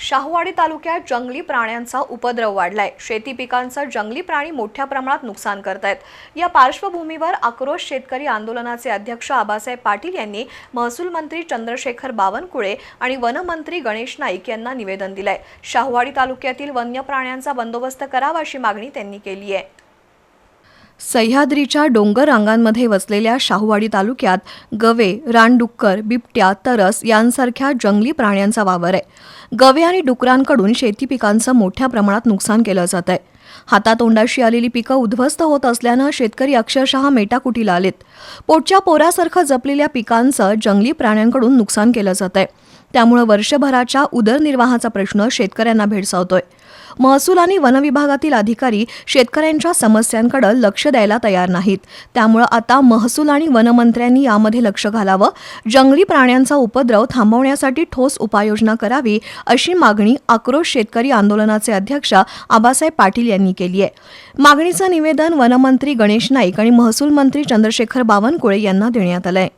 शाहूवाडी तालुक्यात जंगली प्राण्यांचा उपद्रव वाढलाय. शेती पिकांचं जंगली प्राणी मोठ्या प्रमाणात नुकसान करतायत. या पार्श्वभूमीवर आक्रोश शेतकरी आंदोलनाचे अध्यक्ष आबासाहेब पाटील यांनी महसूल मंत्री चंद्रशेखर बावनकुळे आणि वनमंत्री गणेश नाईक यांना निवेदन दिलंय. शाहूवाडी तालुक्यातील वन्य प्राण्यांचा बंदोबस्त करावा अशी मागणी त्यांनी केली आहे. सह्याद्रीच्या डोंगर रांगांमध्ये वसलेल्या शाहूवाडी तालुक्यात गवे रानडुक्कर बिबट्या तरस यांसारख्या जंगली प्राण्यांचा वावर आहे. गवे आणि डुकरांकडून शेती पिकांचं मोठ्या प्रमाणात नुकसान केलं जात आहे. हातातोंडाशी आलेली पिकं उद्ध्वस्त होत असल्यानं शेतकरी अक्षरशः मेटाकुटीला आलेत. पोटच्या पोरासारखं जपलेल्या पिकांचं जंगली प्राण्यांकडून नुकसान केलं जात आहे. त्यामुळं वर्षभराच्या उदरनिर्वाहाचा प्रश्न शेतकऱ्यांना भेडसावतोय. महसूल आणि वनविभागातील अधिकारी शेतकऱ्यांच्या समस्यांकडे लक्ष द्यायला तयार नाहीत. त्यामुळं आता महसूल आणि वनमंत्र्यांनी यामध्ये लक्ष घालावं. जंगली प्राण्यांचा उपद्रव थांबवण्यासाठी ठोस उपाययोजना करावी अशी मागणी आक्रोश शेतकरी आंदोलनाचे अध्यक्ष आबासाहेब पाटील यांनी केली आहे मागणीचं निवेदन वनमंत्री गणेश नाईक आणि महसूल मंत्री चंद्रशेखर बावनकुळे यांना देण्यात आलंय.